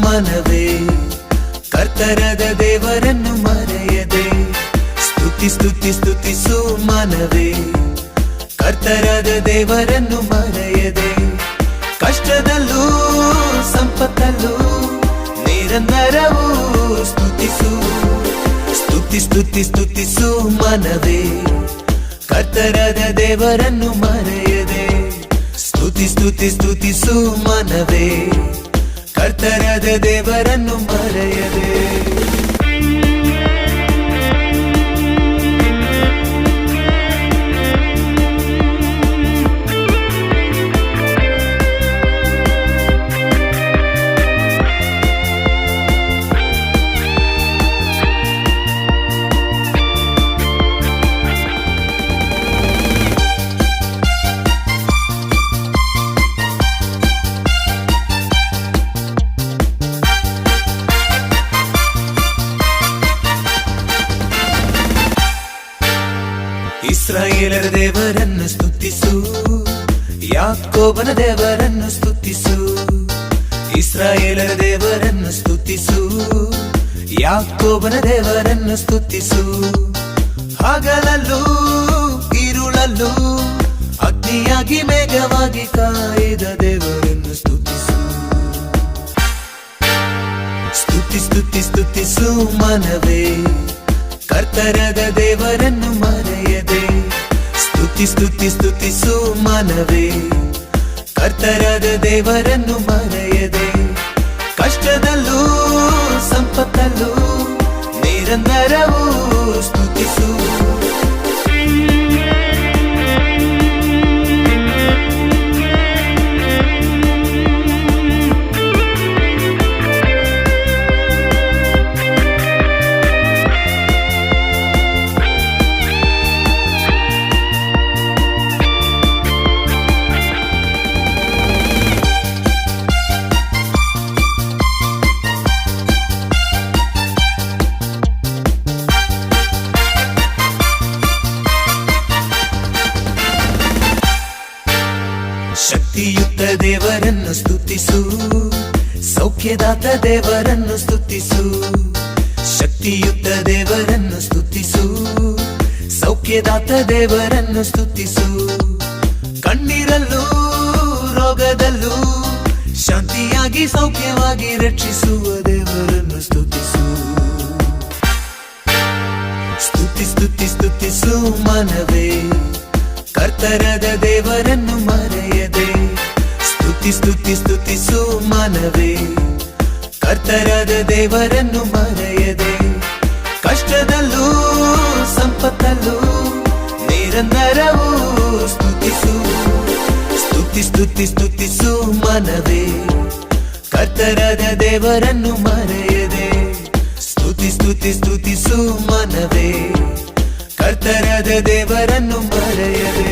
ಮನವೇ ಕರ್ತರದ ದೇವರನ್ನು ಮರೆಯದೆ. ಸ್ತುತಿ ಸ್ತುತಿ ಸ್ತುತಿಸು ಮನವೇ ಕರ್ತರದ ದೇವರನ್ನು ಮರೆಯದೆ. ಕಷ್ಟದಲ್ಲೂ, ಸಂಪತ್ತಲ್ಲೂ, ನಿರಂತರವೂ ಸ್ತುತಿಸು. ಸ್ತುತಿ ಸ್ತುತಿ ಸ್ತುತಿಸು ಮನವೇ ಕರ್ತರದ ದೇವರನ್ನು ಮರೆಯದೆ. ಸ್ತುತಿ ಸ್ತುತಿ ಸ್ತುತಿಸು ಮನವೇ ಕರ್ತರದ ದೇವರನ್ನು ಮರೆಯದೆ. ಇಸ್ರಾಯೇಲರ ದೇವರನ್ನು ಸ್ತುತಿಸು, ಯಾಕೋಬನ ದೇವರನ್ನು ಸ್ತುತಿಸು, ಇಸ್ರಾಯೇಲರ ದೇವರನ್ನು ಸ್ತುತಿಸು, ಯಾಕೋಬನ ದೇವರನ್ನು ಸ್ತುತಿಸು. ಹಗಲಲ್ಲೂ ಇರುಳಲ್ಲೂ ಅಗ್ನಿಯಾಗಿ ಮೇಘವಾಗಿ ಕಾಯ್ದ ದೇವರನ್ನು ಸ್ತುತಿಸು. ಸ್ತುತಿ ಸ್ತುತಿ, ಸ್ತುತಿಸು ಮನವೇ, ಕರ್ತರದ ದೇವರನ್ನು ಮರೆಯದೆ ಸ್ತುತಿ ಸ್ತುತಿ ಸ್ತುತಿಸು ಮನವೇ ಕರ್ತರದ ದೇವರನ್ನು ಮರೆಯದೆ ಕಷ್ಟದಲ್ಲೂ ಸಂಪತ್ತಲ್ಲೂ ನಿರಂತರವೂ ಶಕ್ತಿಯುಕ್ತ ದೇವರನ್ನು ಸ್ತುತಿಸು. ಸೌಖ್ಯದಾತ ದೇವರನ್ನು ಸ್ತುತಿಸು. ಶಕ್ತಿಯುತ ದೇವರನ್ನು ಸ್ತುತಿಸು. ಸೌಖ್ಯದಾತ ದೇವರನ್ನು ಸ್ತುತಿಸು. ಕಣ್ಣೀರಲ್ಲೂ, ರೋಗದಲ್ಲೂ, ಶಾಂತಿಯಾಗಿ, ಸೌಖ್ಯವಾಗಿ ರಕ್ಷಿಸುವ ದೇವರನ್ನು ಸ್ತುತಿಸು. ಸ್ತುತಿ ಸ್ತುತಿ, ಸ್ತುತಿಸು ಮನವೇ. ಕರ್ತರದ ದೇವರನ್ನು ಮರೆಯದೆ, ಸ್ತುತಿ ಸ್ತುತಿ, ಸ್ತುತಿಸು ಮನವೇ. ಕರ್ತರದ ದೇವರನ್ನು ಮರೆಯದೆ, ಕಷ್ಟದಲ್ಲೂ ಸಂಪತ್ತಲ್ಲೂ ನಿರಂತರವೂ ಸ್ತುತಿಸು. ಸ್ತುತಿ ಸ್ತುತಿ, ಸ್ತುತಿಸು ಮನವೇ. ಕರ್ತರದ ದೇವರನ್ನು ಮರೆಯದೆ, ಸ್ತುತಿ ಸ್ತುತಿ, ಸ್ತುತಿಸು ಮನವೇ. ಕರ್ತರದ ದೇವರನ್ನು ಮರೆಯದೆ